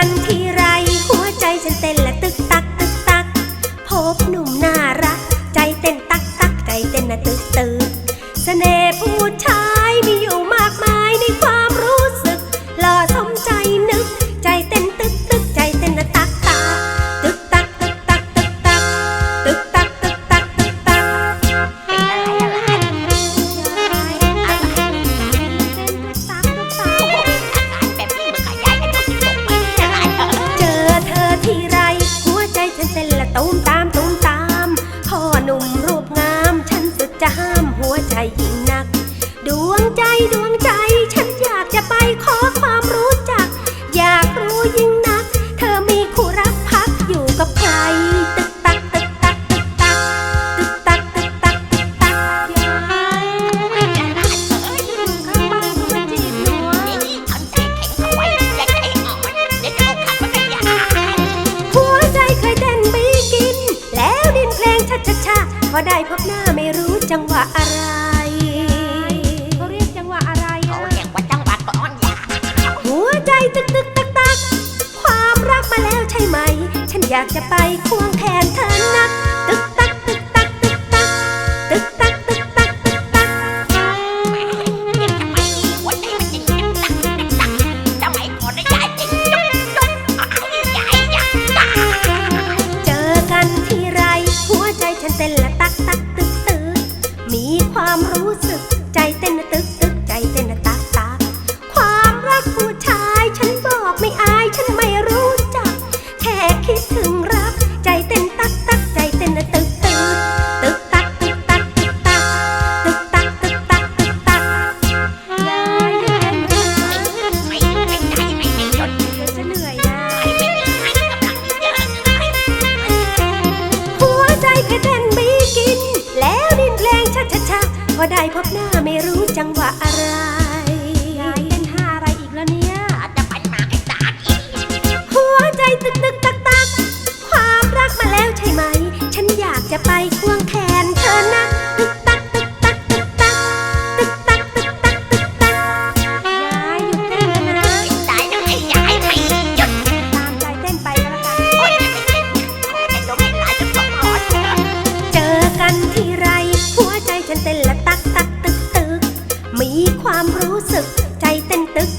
ันทีไรหัวใจฉันเต้นละตึ จะห้ามหัวใจยิง พอได้พบหน้าไม่รู้จังหวะอะไร เขาเรียกจังหวะอะไรเขาเรียกว่าจังหวะก้อนยาหัวใจตึกตึกตักตักความรักมาแล้วใช่ไหม ฉันอยากจะไปควงแขนเธอนัก ตึก รู้สึกใจเต้น พอได้พบหน้าไม่รู้จังหวะอะไรยเป็นท่าอะไรอีกแล้วเนี่ย จะไปหมาไอ้ตาดอีกหัวใจตึกตึกตักตักความรักมาแล้วใช่ไหม ฉันอยากจะไปควง ความรู้สึกใจเต้นตึก